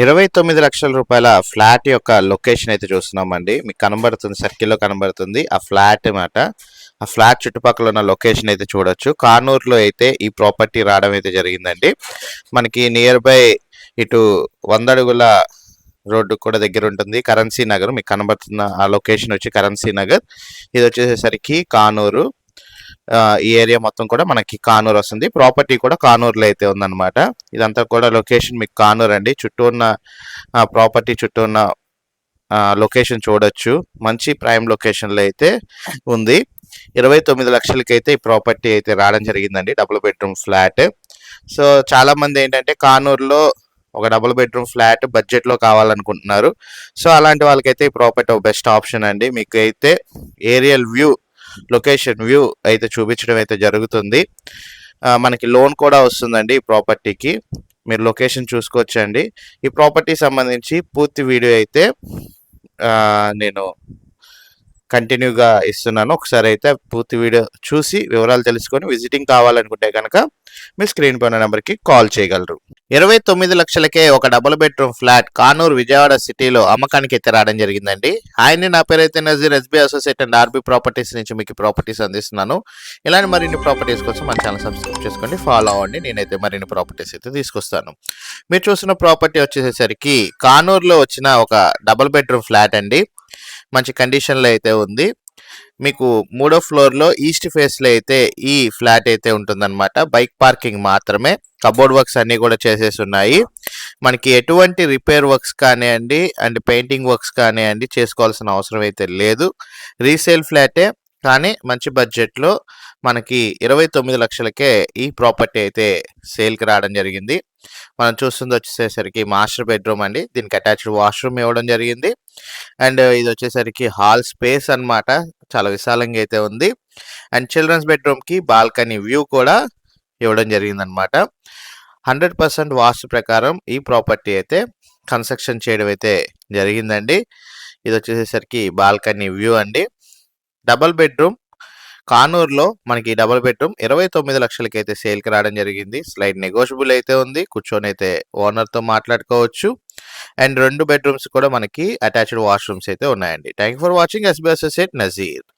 ఇరవై తొమ్మిది లక్షల రూపాయల ఫ్లాట్ యొక్క లొకేషన్ అయితే చూస్తున్నామండి. మీకు కనబడుతుంది సర్కిల్లో కనబడుతుంది ఆ ఫ్లాట్ మాట ఆ ఫ్లాట్ చుట్టుపక్కల ఉన్న లొకేషన్ అయితే చూడొచ్చు. కానూరులో అయితే ఈ ప్రాపర్టీ రావడం అయితే జరిగిందండి. మనకి నియర్ బై ఇటు వంద అడుగుల రోడ్డు కూడా దగ్గర ఉంటుంది. కరెన్సీ నగర్ మీకు కనబడుతున్న ఆ లొకేషన్ వచ్చి కరెన్సీ నగర్. ఇది వచ్చేసరికి కానూరు. ఈ ఏరియా మొత్తం కూడా మనకి కానూరు వస్తుంది. ప్రాపర్టీ కూడా కానూరులో అయితే ఉందన్నమాట. ఇదంతా కూడా లొకేషన్ మీకు కానూరు అండి. చుట్టూ ఉన్న ప్రాపర్టీ చుట్టూ ఉన్న లొకేషన్ చూడొచ్చు. మంచి ప్రైమ్ లొకేషన్లో అయితే ఉంది. ఇరవై తొమ్మిది లక్షలకి అయితే ఈ ప్రాపర్టీ అయితే రావడం జరిగిందండి. డబుల్ బెడ్రూమ్ ఫ్లాట్ సో చాలామంది ఏంటంటే కానూరులో ఒక డబుల్ బెడ్రూమ్ ఫ్లాట్ బడ్జెట్లో కావాలనుకుంటున్నారు. సో అలాంటి వాళ్ళకైతే ఈ ప్రాపర్టీ ఒక బెస్ట్ ఆప్షన్ అండి. మీకు అయితే ఏరియల్ వ్యూ లొకేషన్ వ్యూ అయితే చూపించడం అయితే జరుగుతుంది. మనకి లోన్ కూడా వస్తుందండి ఈ ప్రాపర్టీకి. మీరు లొకేషన్ చూసుకోవచ్చండి. ఈ ప్రాపర్టీ సంబంధించి పూర్తి వీడియో అయితే నేను కంటిన్యూగా ఇస్తున్నాను. ఒకసారి అయితే పూర్తి వీడియో చూసి వివరాలు తెలుసుకొని విజిటింగ్ కావాలనుకుంటే కనుక మీ స్క్రీన్ పైన నెంబర్కి కాల్ చేయగలరు. ఇరవై తొమ్మిది లక్షలకే ఒక double bedroom flat Kanuru Vijayawada సిటీలో అమ్మకానికి అయితే రావడం జరిగిందండి. ఆయన్ని నా పేరైతే Nazeer SB associate and RB properties నుంచి మీకు ప్రాపర్టీస్ అందిస్తున్నాను. ఇలాంటి మరిన్ని ప్రాపర్టీస్ కోసం మన ఛానల్ సబ్స్క్రైబ్ చేసుకోండి ఫాలో అవ్వండి. నేనైతే మరిన్ని ప్రాపర్టీస్ అయితే తీసుకొస్తాను. మీరు చూసిన ప్రాపర్టీ వచ్చేసరికి కానూరులో వచ్చిన ఒక డబుల్ బెడ్రూమ్ ఫ్లాట్ అండి. మంచి కండిషన్లో అయితే ఉంది. మీకు మూడో ఫ్లోర్లో ఈస్ట్ ఫేస్లో అయితే ఈ ఫ్లాట్ అయితే ఉంటుందన్నమాట. బైక్ పార్కింగ్ మాత్రమే. కబోర్డ్ వర్క్స్ అన్నీ కూడా చేసేసి ఉన్నాయి. మనకి ఎటువంటి రిపేర్ వర్క్స్ కానివ్వండి అండ్ పెయింటింగ్ వర్క్స్ కానివ్వండి చేసుకోవాల్సిన అవసరం అయితే లేదు. రీసేల్ ఫ్లాటే కానీ మంచి బడ్జెట్లో మనకి ఇరవై తొమ్మిది లక్షలకే ఈ ప్రాపర్టీ అయితే సేల్కి రావడం జరిగింది. మనం చూస్తుంది వచ్చేసరికి మాస్టర్ బెడ్రూమ్ అండి. దీనికి అటాచ్డ్ వాష్రూమ్ ఇవ్వడం జరిగింది. అండ్ ఇది వచ్చేసరికి హాల్ స్పేస్ అన్నమాట. చాలా విశాలంగా అయితే ఉంది. అండ్ చిల్డ్రన్స్ బెడ్రూమ్కి బాల్కనీ వ్యూ కూడా ఇవ్వడం జరిగిందనమాట హండ్రెడ్ పర్సెంట్ వాస్తు ప్రకారం ఈ ప్రాపర్టీ అయితే కన్స్ట్రక్షన్ చేయడం అయితే జరిగిందండి. ఇది వచ్చేసరికి బాల్కనీ వ్యూ అండి. డబల్ బెడ్రూమ్ కానూరులో మనకి డబుల్ బెడ్రూమ్ ఇరవై తొమ్మిది లక్షలకి అయితే సేల్కి రావడం జరిగింది. స్లైడ్ నెగోషియబుల్ అయితే ఉంది. కూర్చొని అయితే ఓనర్తో మాట్లాడుకోవచ్చు. అండ్ రెండు బెడ్రూమ్స్ కూడా మనకి అటాచ్డ్ వాష్రూమ్స్ అయితే ఉన్నాయండి. Thank for watching. SB at Nazeer.